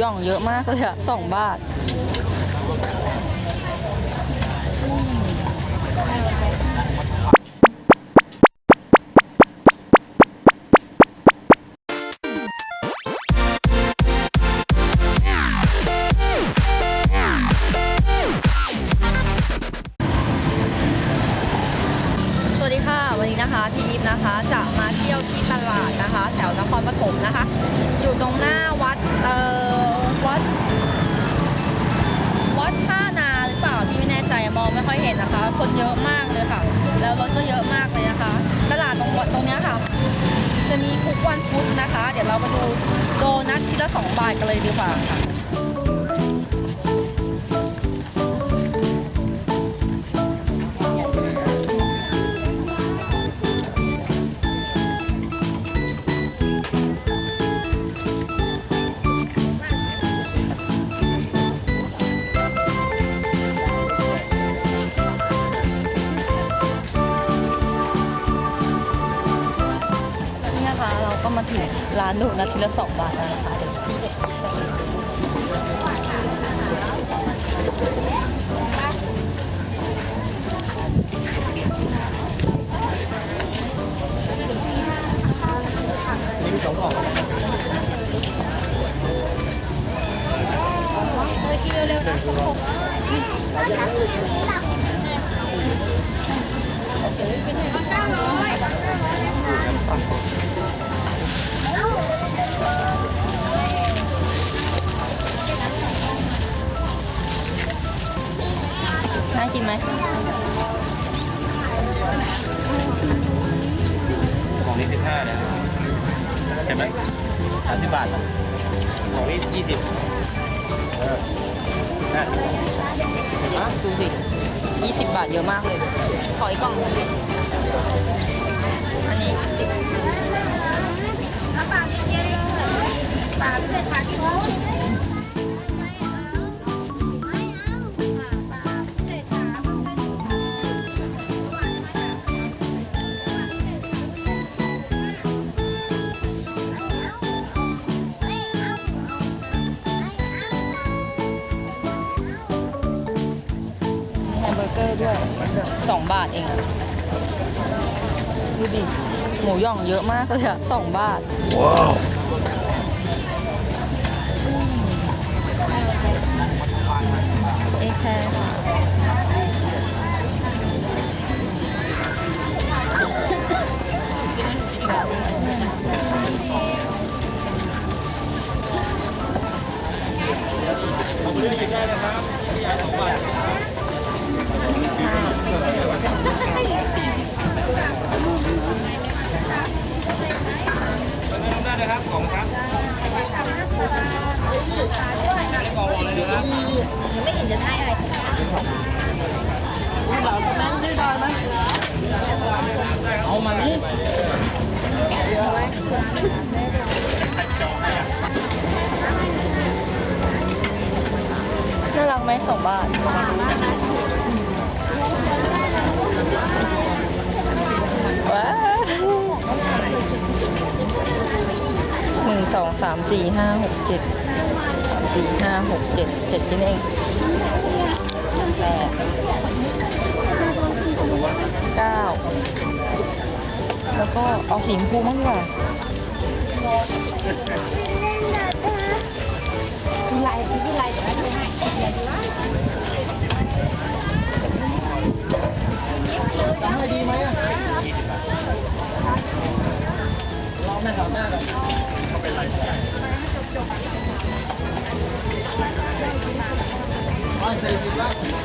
ย่องเยอะมากเลยอะสองบาท นะคะพี่อีฟนะคะ จะมาเที่ยวที่ตลาดนะคะ แถวนครปฐมนะคะ อยู่ตรงหน้าวัดเอ่อวัดวัดท่านาหรือเปล่าพี่ไม่แน่ใจมองไม่ค่อยเห็นนะคะ คนเยอะมากเลยค่ะ แล้วรถก็เยอะมากเลยนะคะ ตลาดตรงวัดตรงเนี้ยค่ะ จะมีทุกวันพุธนะคะ เดี๋ยวเรามาดูโดนัทชิ้นละ2บาทกันเลยดีกว่าค่ะ หนูนาทีละสองบาทนะคะ ไหมสามสิบบาทเหรอของนี้ยี่สิบเออห้าสิบดูสิ20บาทเยอะมากเลย ขออีกกล่องหนึ่งดิอันนี้สิบมี แฮมเบอร์เกอร์ด้วย2บาทเองอะดูดิหมูหย่องเยอะมากเลยอะ2บาท ว้าวเอแคร์ค่ะ สี่ห้าหกเจ็ดสามสี่ห้าหกเจ็ดเจ็ดชิ้นเองแปดเก้าแล้วก็เอาสีชมพูมั้างดีก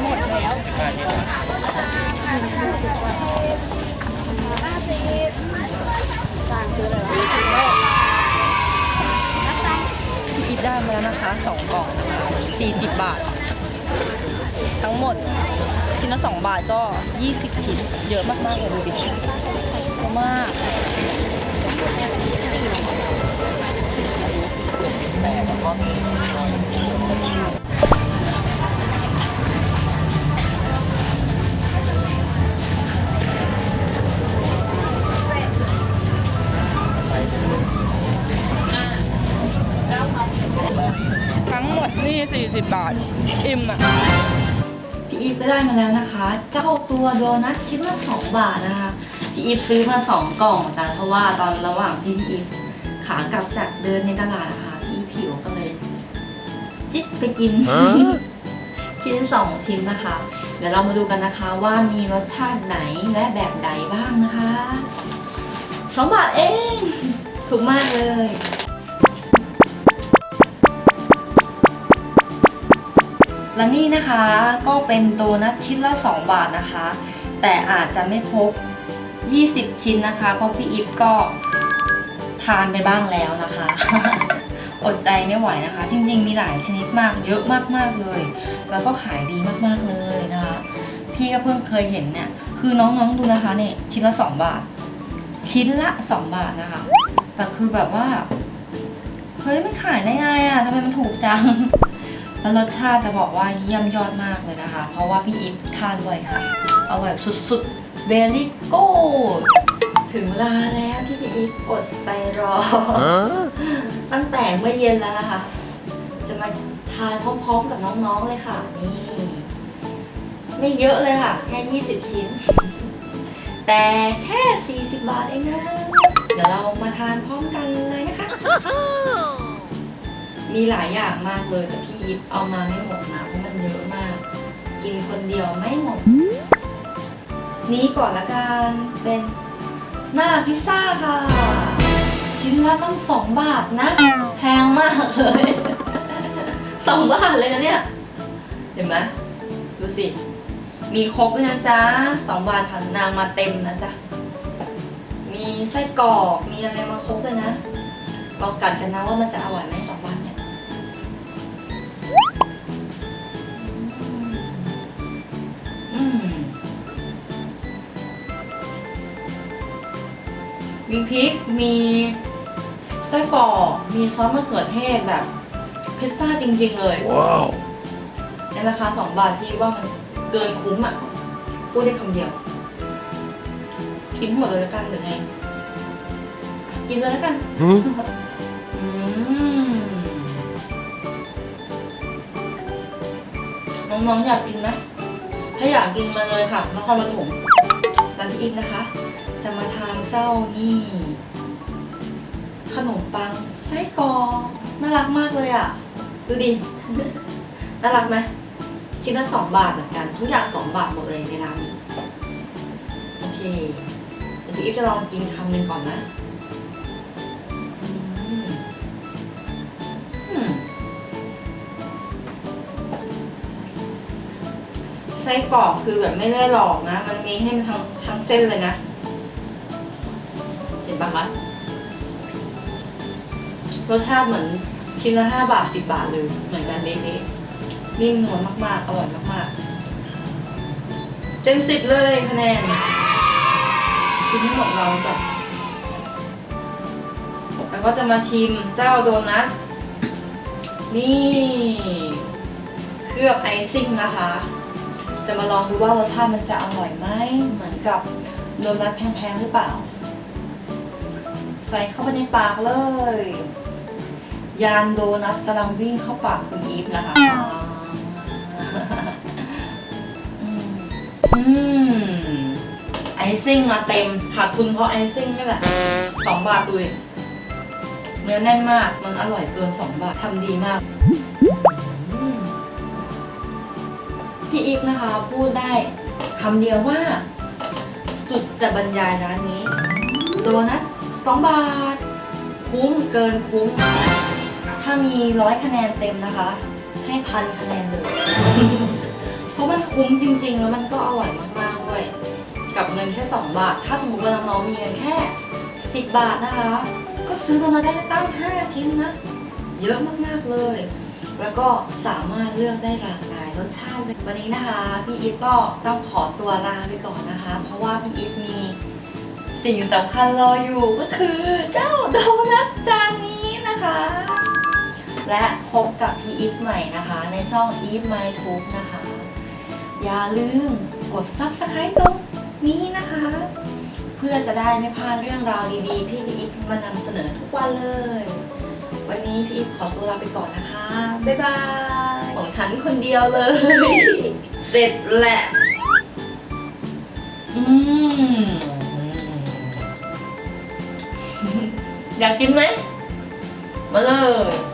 หมดแล้ว่างคืออะไรพี่อีฟได้มาแล้วนะคะสองกล่องสี่สิบบาท ทั้งหมดชิ้นละสองบาทก็ 20 ชิ้น เยอะมากๆเลยดูดิเยอะมาก แปดแล้วก็นี่ 40 บาท อิ่มอะ พี่อีฟก็ได้มาแล้วนะคะ เจ้าตัวโดนัทชิ้นละ2บาทนะคะ พี่อีฟซื้อมา 2 กล่อง แต่เพราะว่าตอนระหว่างที่พี่อีฟขากลับจากเดินในตลาดนะคะ พี่อีฟผิวก็เลย จิ๊บไปกิน ชิ้น2ชิ้นนะคะ เดี๋ยวเรามาดูกันนะคะว่ามีรสชาติไหนและแบบใดบ้างนะคะ2บาทเอง ถูกมากเลยและนี่นะคะก็เป็นโดนัทชิ้นละ 2 บาทนะคะ แต่อาจจะไม่ครบ 20 ชิ้นนะคะ เพราะพี่อิฟก็ทานไปบ้างแล้วนะคะ อดใจไม่ไหวนะคะ จริง ๆ มีหลายชนิดมากเยอะมากๆเลย แล้วก็ขายดีมากๆเลยนะคะ พี่ก็เพิ่งเคยเห็นเนี่ย คือน้องๆดูนะคะเนี่ยชิ้นละ 2 บาท ชิ้นละ 2 บาทนะคะ แต่คือแบบว่า เฮ้ยมันขายได้ไงอะทำไมมันถูกจัง แล้วรสชาติจะบอกว่าเยี่ยมยอดมากเลยนะคะ เพราะว่าพี่อีฟทานบ่อยค่ะ อร่อยสุดๆ very good ถึงเวลาแล้วที่พี่อีฟอดใจรอ ตั้งแต่เมื่อเย็นแล้วนะคะ จะมาทานพร้อมๆกับน้องๆเลยค่ะ นี่ ไม่เยอะเลยค่ะ แค่ 20 ชิ้น แต่แค่ 40 บาทเองนะ เดี๋ยวเรามาทานพร้อมกันเลยนะคะ มีหลายอย่างมากเลยแต่พี่ยิปเอามาไม่หมดนะเพราะมันเยอะมาก กินคนเดียวไม่หมด นี้ก่อนละกันเป็นหน้าพิซซ่าค่ะ ชิ้นละต้องสองบาทนะ แพงมากเลยสองบาทเลยนะเนี่ย เห็นไหมดูสิ มีครบด้วยนะจ๊ะสองบาทถันนางมาเต็มนะจ๊ะ มีไส้กรอก มีอะไรมาครบเลยนะลองกัดกันนะว่ามันจะอร่อยไหมสองบาทเนี่ยอืมมีพริก มี ไส้กรอกมีซอสมะเขือเทศแบบพิซซ่าจริง ๆ เลย ว้าว ในราคา 2 บาทพี่ว่ามันเกินคุ้มอะ พูดได้คำเดียว กินทั้งหมดเลยแล้วกันหรือไงอะกินเลยแล้วกันอืม น้องๆอยากกินไหม ถ้าอยากกินมาเลยค่ะนครปฐมร้านพี่อีฟนะคะ จะมาทานเจ้านี่ ขนมปังไส้กรอกน่ารักมากเลยอะ ดูดิ น่ารักไหมชิ้นละสองบาทเหมือนกัน ทุกอย่างสองบาทหมดเลยในร้านนี้โอเคเดี๋ยวพี่อีฟจะลองกินคำหนึ่งก่อนนะไส้กรอกคือแบบไม่ได้หลอกนะ มันมีให้มันทั้งทั้งเส้นเลยนะ เห็นปะคะ รสชาติเหมือนชิ้นละห้าบาทสิบบาทเลยเหมือนกันเด๊ะๆนิ่มนวลมากๆ อร่อยมากๆ เต็มสิบเลยคะแนนกินให้หมดเราจ้ะแล้วก็จะมาชิมเจ้าโดนัทนี่เคลือบไอซิ่งนะคะ จะมาลองดูว่ารสชาติมันจะอร่อยไหมเหมือนกับโดนัทแพงๆหรือเปล่า ใส่เข้าไปในปากเลย ยานโดนัทกำลังวิ่งเข้าปากคุณอีฟนะคะอืมอืมไอซิ่งมาเต็มขาดทุนเพราะไอซิ่งนี่แหละสองบาทเลยเนื้อแน่นมากมันอร่อยเกินสองบาททำดีมากพี่อีฟนะคะ พูดได้คำเดียวว่า สุดจะบรรยายร้านนี้ โดนัทสองบาท คุ้มเกินคุ้ม ถ้ามีร้อยคะแนนเต็มนะคะ ให้พันคะแนนเลย เพราะมันคุ้มจริง ๆ แล้วมันก็อร่อยมากๆด้วย กับเงินแค่ 2 บาท ถ้าสมมติว่าน้องๆมีเงินแค่ 10 บาทนะคะ ก็ซื้อตัวนั้นได้ตั้ง 5 ชิ้นนะ เยอะมากๆเลย แล้วก็สามารถเลือกได้หลากหลายรสชาติวันนี้นะคะ พี่อีฟก็ต้องขอตัวลาไปก่อนนะคะ เพราะว่าพี่อีฟมีสิ่งสำคัญรออยู่ก็คือเจ้าโดนัทจานนี้นะคะ และพบกับพี่อีฟใหม่นะคะ ในช่อง Eve My Tube นะคะ อย่าลืมกด Subscribe ตรงนี้นะคะ เพื่อจะได้ไม่พลาดเรื่องราวดีๆ ที่พี่อีฟมานำเสนอทุกวันเลย วันนี้พี่อีฟขอตัวลาไปก่อนนะคะ บ๊ายบาย ของฉันคนเดียวเลย เสร็จแหละ อืมอยากกินไหม มาเลย